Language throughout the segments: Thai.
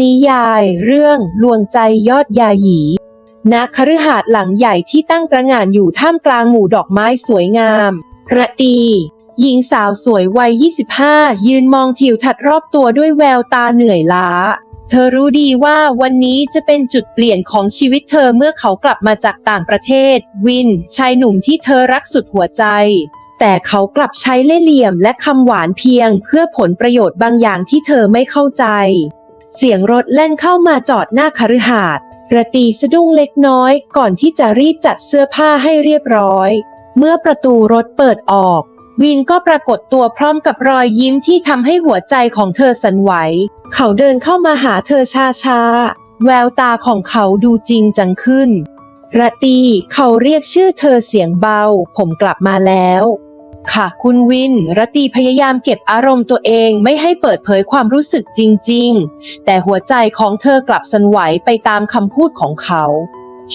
นิยายเรื่องลวงใจยอดยาหยีณคฤหาสน์หลังใหญ่ที่ตั้งตระหง่านอยู่ท่ามกลางหมู่ดอกไม้สวยงามระตีหญิงสาวสวยวัย 25 ยืนมองทิวทัศน์รอบตัวด้วยแววตาเหนื่อยล้า เธอรู้ดีว่าวันนี้จะเป็นจุดเปลี่ยนของชีวิตเธอเมื่อเขากลับมาจากต่างประเทศ วิน ชายหนุ่มที่เธอรักสุดหัวใจ แต่เขากลับใช้เล่ห์เหลี่ยมและคำหวานเพียงเพื่อผลประโยชน์บางอย่างที่เธอไม่เข้าใจ เสียงรถแล่นเข้ามาจอดหน้าคฤหาสน์ระตีสะดุ้งเล็กน้อยก่อนที่จะรีบจัดเสื้อผ้าให้เรียบร้อย เมื่อประตูรถเปิดออก วินก็ปรากฏตัวพร้อมกับรอยยิ้มที่ทำให้หัวใจของเธอสั่นไหว เขาเดินเข้ามาหาเธอช้าๆ แววตาของเขาดูจริงจังขึ้นระตีเขาเรียกชื่อเธอเสียงเบา ผมกลับมาแล้ว ค่ะ คุณวิน รตีพยายามเก็บอารมณ์ตัวเองไม่ให้เปิดเผยความรู้สึกจริง ๆ แต่หัวใจของเธอกลับสั่นไหวไปตามคำพูดของเขา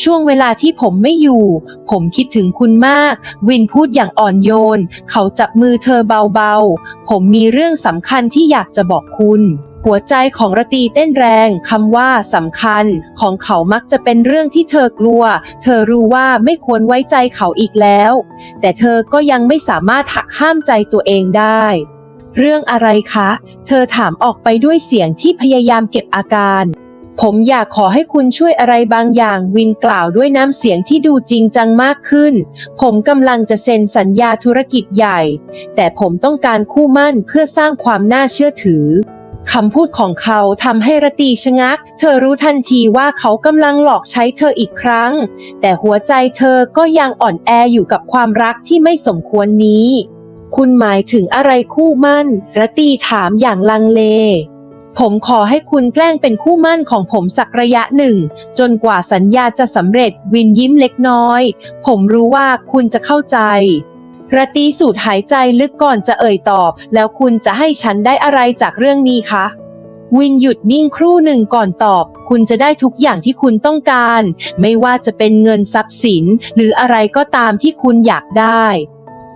ช่วงเวลาที่ผมไม่อยู่ ผมคิดถึงคุณมาก วินพูดอย่างอ่อนโยน เขาจับมือเธอเบาๆ ผมมีเรื่องสำคัญที่อยากจะบอกคุณ หัวใจของระตีเต้นแรงคำว่าสำคัญ ของเขามักจะเป็นเรื่องที่เธอกลัว เธอรู้ว่าไม่ควรไว้ใจเขาอีกแล้ว แต่เธอก็ยังไม่สามารถหักห้ามใจตัวเองได้ เรื่องอะไรคะ เธอถามออกไปด้วยเสียงที่พยายามเก็บอาการ ผมอยากขอให้คุณช่วยอะไรบางอย่างวินกล่าวด้วยน้ำเสียงที่ดูจริงจังมากขึ้น ผมกำลังจะเซ็นสัญญาธุรกิจใหญ่ แต่ผมต้องการคู่มั่นเพื่อสร้างความน่าเชื่อถือ คำพูดของเขาทำให้รตีชะงัก เธอรู้ทันทีว่าเขากำลังหลอกใช้เธออีกครั้ง แต่หัวใจเธอก็ยังอ่อนแออยู่กับความรักที่ไม่สมควรนี้ คุณหมายถึงอะไรคู่มั่นรตีถามอย่างลังเล ผมขอให้คุณแกล้งเป็นคู่มั่นของผมสักระยะหนึ่ง จนกว่าสัญญาจะสำเร็จวินยิ้มเล็กน้อย ผมรู้ว่าคุณจะเข้าใจ ระตีสูดหายใจลึกก่อนจะเอ่ยตอบ แล้วคุณจะให้ฉันได้อะไรจากเรื่องนี้คะ วินหยุดนิ่งครู่หนึ่งก่อนตอบ คุณจะได้ทุกอย่างที่คุณต้องการ ไม่ว่าจะเป็นเงินทรัพย์สิน หรืออะไรก็ตามที่คุณอยากได้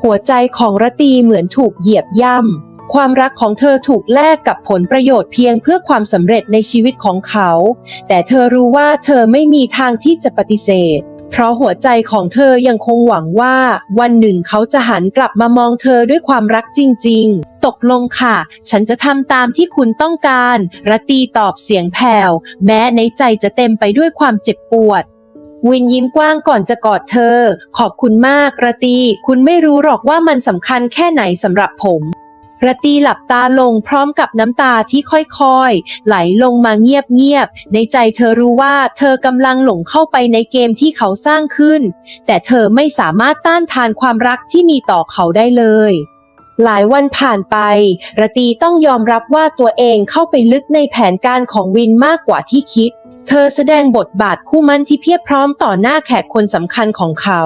หัวใจของระตีเหมือนถูกเหยียบย่ำ ความรักของเธอถูกแลกกับผลประโยชน์เพียงเพื่อความสำเร็จในชีวิตของเขา แต่เธอรู้ว่าเธอไม่มีทางที่จะปฏิเสธ เพราะหัวใจของเธอยังคงหวังว่า วันหนึ่งเขาจะหันกลับมามองเธอด้วยความรักจริง ๆ ตกลงค่ะ ฉันจะทำตามที่คุณต้องการรตีตอบเสียงแผ่ว แม้ในใจจะเต็มไปด้วยความเจ็บปวดวินยิ้มกว้างก่อนจะกอดเธอ ขอบคุณมากระตี คุณไม่รู้หรอกว่ามันสำคัญแค่ไหนสำหรับผม ระตีหลับตาลงพร้อมกับน้ำตาที่ค่อยๆ ไหลลงมาเงียบๆ ในใจเธอรู้ว่าเธอกำลังหลงเข้าไปในเกมที่เขาสร้างขึ้น แต่เธอไม่สามารถต้านทานความรักที่มีต่อเขาได้เลยหลายวันผ่านไป ระตีต้องยอมรับว่าตัวเองเข้าไปลึกในแผนการของวินมากกว่าที่คิด เธอแสดงบทบาทคู่มั่นที่เพียบพร้อมต่อหน้าแขกคนสำคัญของเขา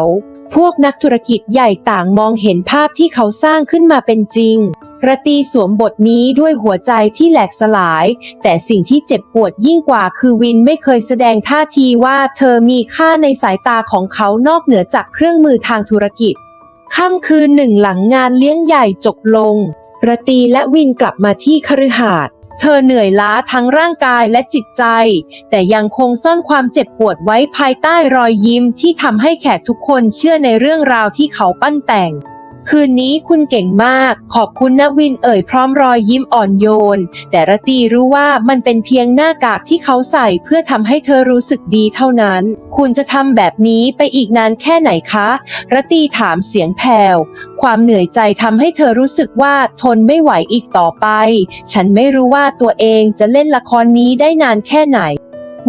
พวกนักธุรกิจใหญ่ต่างมองเห็นภาพที่เขาสร้างขึ้นมาเป็นจริง ระตีสวมบทนี้ด้วยหัวใจที่แหลกสลาย แต่สิ่งที่เจ็บปวดยิ่งกว่าคือวินไม่เคยแสดงท่าทีว่าเธอมีค่าในสายตาของเขานอกเหนือจากเครื่องมือทางธุรกิจ ค่ำคืนหนึ่งหลังงานเลี้ยงใหญ่จบลงระตีและวินกลับมาที่คฤหาสน์เธอเหนื่อยล้าทั้งร่างกายและจิตใจ แต่ยังคงซ่อนความเจ็บปวดไว้ภายใต้รอยยิ้มที่ทำให้แขกทุกคนเชื่อในเรื่องราวที่เขาปั้นแต่ง คืนนี้คุณเก่งมาก ขอบคุณนวินเอ่ยพร้อมรอยยิ้มอ่อนโยน แต่ระตีรู้ว่ามันเป็นเพียงหน้ากากที่เขาใส่เพื่อทำให้เธอรู้สึกดีเท่านั้น คุณจะทำแบบนี้ไปอีกนานแค่ไหนคะระตีถามเสียงแผ่ว ความเหนื่อยใจทำให้เธอรู้สึกว่าทนไม่ไหวอีกต่อไป ฉันไม่รู้ว่าตัวเองจะเล่นละครนี้ได้นานแค่ไหน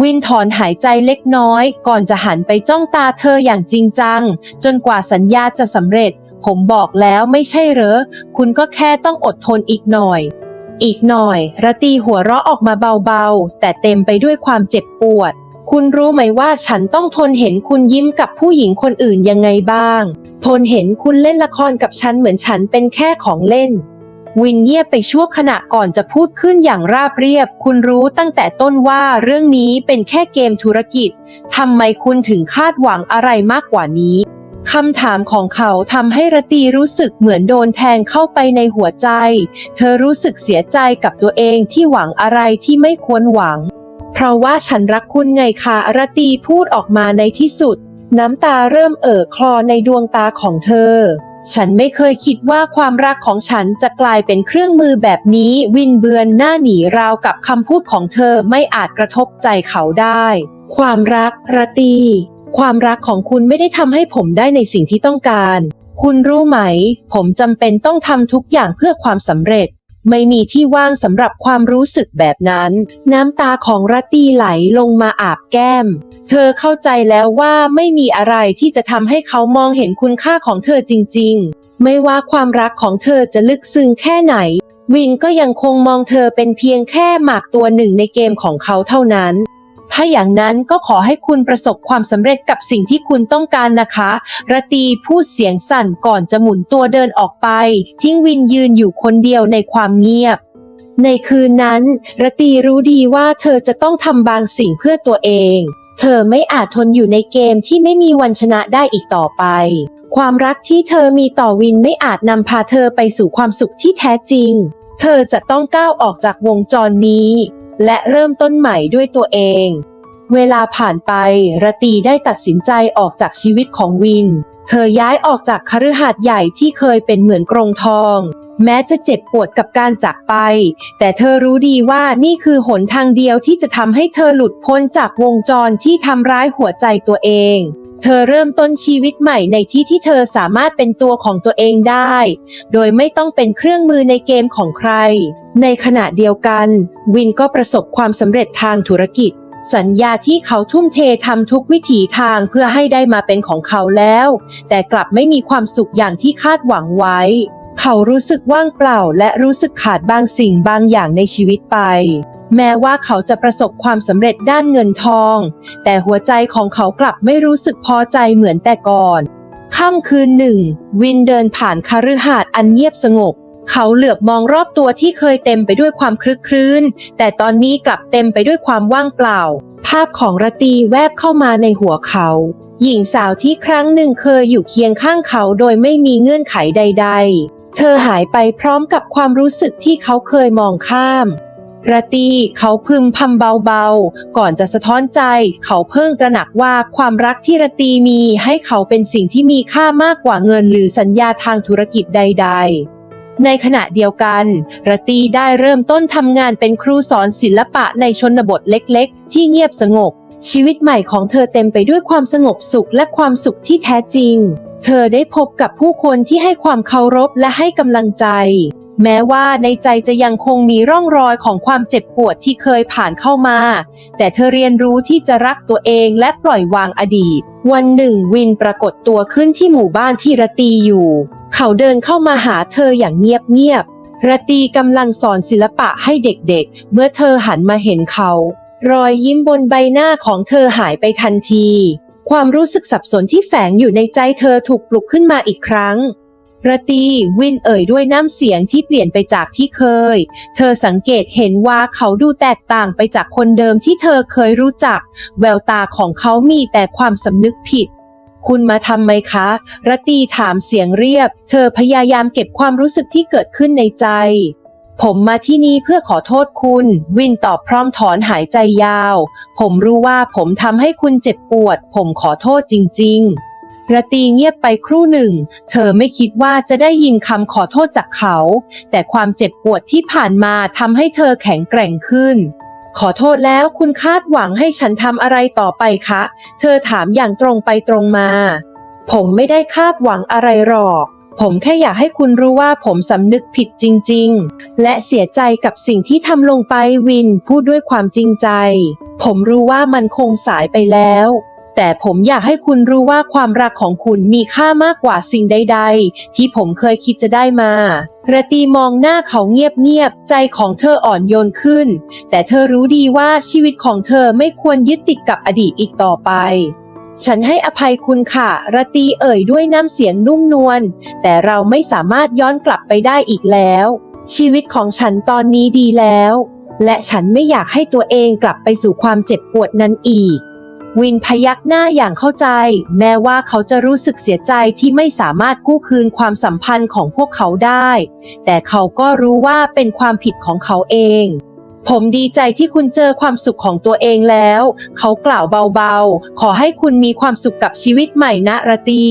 วินถอนหายใจเล็กน้อย ก่อนจะหันไปจ้องตาเธออย่างจริงจัง จนกว่าสัญญาจะสำเร็จ ผมบอกแล้วไม่ใช่เหรอ คุณก็แค่ต้องอดทนอีกหน่อย อีกหน่อย ระตีหัวเราะออกมาเบาๆ แต่เต็มไปด้วยความเจ็บปวด คุณรู้ไหมว่าฉันต้องทนเห็นคุณยิ้มกับผู้หญิงคนอื่นยังไงบ้าง ทนเห็นคุณเล่นละครกับฉันเหมือนฉันเป็นแค่ของเล่นวินเงียบไปชั่วขณะก่อนจะพูดขึ้นอย่างราบเรียบ คุณรู้ตั้งแต่ต้นว่าเรื่องนี้เป็นแค่เกมธุรกิจ ทำไมคุณถึงคาดหวังอะไรมากกว่านี้ คำถามของเขาทำให้ระตีรู้สึกเหมือนโดนแทงเข้าไปในหัวใจ เธอรู้สึกเสียใจกับตัวเองที่หวังอะไรที่ไม่ควรหวัง เพราะว่าฉันรักคุณไงคะรตีพูดออกมาในที่สุด น้ำตาเริ่มเอ่อคลอในดวงตาของเธอ ฉันไม่เคยคิดว่าความรักของฉันจะกลายเป็นเครื่องมือแบบนี้ วินเบือนหน้าหนีราวกับคำพูดของเธอไม่อาจกระทบใจเขาได้ ความรักรตี ความรักของคุณไม่ได้ทำให้ผมได้ในสิ่งที่ต้องการ คุณรู้ไหม ผมจำเป็นต้องทำทุกอย่างเพื่อความสำเร็จ ไม่มีที่ว่างสำหรับความรู้สึกแบบนั้น น้ำตาของรัตตีไหลลงมาอาบแก้ม เธอเข้าใจแล้วว่าไม่มีอะไรที่จะทำให้เขามองเห็นคุณค่าของเธอจริง ๆ ไม่ว่าความรักของเธอจะลึกซึ้งแค่ไหน วินก็ยังคงมองเธอเป็นเพียงแค่หมากตัวหนึ่งในเกมของเขาเท่านั้น ถ้าอย่างนั้นก็ขอให้คุณประสบความสำเร็จกับสิ่งที่คุณต้องการนะคะ ระตีพูดเสียงสั่นก่อนจะหมุนตัวเดินออกไป ทิ้งวินยืนอยู่คนเดียวในความเงียบในคืนนั้น ระตีรู้ดีว่าเธอจะต้องทำบางสิ่งเพื่อตัวเอง เธอไม่อาจทนอยู่ในเกมที่ไม่มีวันชนะได้อีกต่อไป ความรักที่เธอมีต่อวินไม่อาจนำพาเธอไปสู่ความสุขที่แท้จริง เธอจะต้องก้าวออกจากวงจรนี้ และเริ่มต้นใหม่ด้วยตัวเอง เวลาผ่านไป ระตีได้ตัดสินใจออกจากชีวิตของวิน เธอย้ายออกจากคฤหาสน์ใหญ่ที่เคยเป็นเหมือนกรงทอง แม้จะเจ็บปวดกับการจากไป แต่เธอรู้ดีว่านี่คือหนทางเดียวที่จะทำให้เธอหลุดพ้นจากวงจรที่ทำร้ายหัวใจตัวเอง เธอเริ่มต้นชีวิตใหม่ในที่ที่เธอสามารถเป็นตัวของตัวเองได้ โดยไม่ต้องเป็นเครื่องมือในเกมของใคร ในขณะเดียวกัน วินก็ประสบความสำเร็จทางธุรกิจ สัญญาที่เขาทุ่มเททำทุกวิถีทางเพื่อให้ได้มาเป็นของเขาแล้ว แต่กลับไม่มีความสุขอย่างที่คาดหวังไว้ เขารู้สึกว่างเปล่าและรู้สึกขาดบางสิ่งบางอย่างในชีวิตไป แม้ว่าเขาจะประสบความสำเร็จด้านเงินทอง แต่หัวใจของเขากลับไม่รู้สึกพอใจเหมือนแต่ก่อน ค่ำคืนหนึ่ง วินเดินผ่านคฤหาสน์อันเงียบสงบ เขาเหลือบมองรอบตัวที่เคยเต็มไปด้วยความคลึกครื้น แต่ตอนนี้กลับเต็มไปด้วยความว่างเปล่า ภาพของรตีแวบเข้ามาในหัวเขา หญิงสาวที่ครั้งหนึ่งเคยอยู่เคียงข้างเขาโดยไม่มีเงื่อนไขใด ๆ เธอหายไปพร้อมกับความรู้สึกที่เขาเคยมองข้ามระตีเขาพึมพำเบาๆ ก่อนจะสะท้อนใจ เขาเพิ่งตระหนักว่าความรักที่ระตีมีให้เขาเป็นสิ่งที่มีค่ามากกว่าเงินหรือสัญญาทางธุรกิจใด ๆ ในขณะเดียวกันรตีได้เริ่มต้นทำงานเป็นครูสอนศิลปะในชนบทเล็กๆ ที่เงียบสงบ ชีวิตใหม่ของเธอเต็มไปด้วยความสงบสุขและความสุขที่แท้จริง เธอได้พบกับผู้คนที่ให้ความเคารพและให้กำลังใจ แม้ว่าในใจจะยังคงมีร่องรอยของความเจ็บปวดที่เคยผ่านเข้ามา แต่เธอเรียนรู้ที่จะรักตัวเองและปล่อยวางอดีต วันหนึ่งวินปรากฏตัวขึ้นที่หมู่บ้านที่รตีอยู่ เขาเดินเข้ามาหาเธออย่างเงียบๆระตีกำลังสอนศิลปะให้เด็กๆ เมื่อเธอหันมาเห็นเขา รอยยิ้มบนใบหน้าของเธอหายไปทันที ความรู้สึกสับสนที่แฝงอยู่ในใจเธอถูกปลุกขึ้นมาอีกครั้งระตีวินเอ่ยด้วยน้ำเสียงที่เปลี่ยนไปจากที่เคย เธอสังเกตเห็นว่าเขาดูแตกต่างไปจากคนเดิมที่เธอเคยรู้จัก แววตาของเขามีแต่ความสำนึกผิด คุณมาทำไหมคะรตีถามเสียงเรียบ เธอพยายามเก็บความรู้สึกที่เกิดขึ้นในใจ ผมมาที่นี่เพื่อขอโทษคุณ วินตอบพร้อมถอนหายใจยาว ผมรู้ว่าผมทำให้คุณเจ็บปวด ผมขอโทษจริง ๆระตีเงียบไปครู่หนึ่ง เธอไม่คิดว่าจะได้ยินคำขอโทษจากเขา แต่ความเจ็บปวดที่ผ่านมาทำให้เธอแข็งแกร่งขึ้น ขอโทษแล้วคุณคาดหวังให้ฉันทำอะไรต่อไปคะ เธอถามอย่างตรงไปตรงมา ผมไม่ได้คาดหวังอะไรหรอก ผมแค่อยากให้คุณรู้ว่าผมสำนึกผิดจริง ๆ และเสียใจกับสิ่งที่ทำลงไปวินพูดด้วยความจริงใจ ผมรู้ว่ามันคงสายไปแล้ว แต่ผมอยากให้คุณรู้ว่าความรักของคุณมีค่ามากกว่าสิ่งใด ๆ ที่ผมเคยคิดจะได้มาระตีมองหน้าเขาเงียบๆ ใจของเธออ่อนโยนขึ้น แต่เธอรู้ดีว่าชีวิตของเธอไม่ควรยึดติดกับอดีตอีกต่อไปฉันให้อภัยคุณค่ะระตีเอ่ยด้วยน้ำเสียงนุ่มนวล แต่เราไม่สามารถย้อนกลับไปได้อีกแล้ว ชีวิตของฉันตอนนี้ดีแล้ว และฉันไม่อยากให้ตัวเองกลับไปสู่ความเจ็บปวดนั้นอีก วินพยักหน้าอย่างเข้าใจ แม้ว่าเขาจะรู้สึกเสียใจที่ไม่สามารถกู้คืนความสัมพันธ์ของพวกเขาได้ แต่เขาก็รู้ว่าเป็นความผิดของเขาเอง ผมดีใจที่คุณเจอความสุขของตัวเองแล้ว เขากล่าวเบาๆ ขอให้คุณมีความสุขกับชีวิตใหม่นะระตี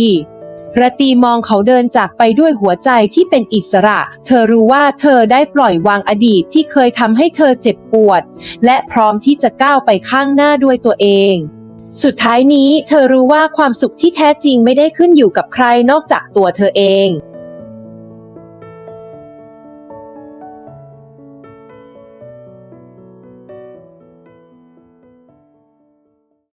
ระตีมองเขาเดินจากไปด้วยหัวใจที่เป็นอิสระ เธอรู้ว่าเธอได้ปล่อยวางอดีตที่เคยทำให้เธอเจ็บปวด และพร้อมที่จะก้าวไปข้างหน้าด้วยตัวเอง สุดท้ายนี้เธอรู้ว่าความสุขที่แท้จริงไม่ได้ขึ้นอยู่กับใครนอกจากตัวเธอเอง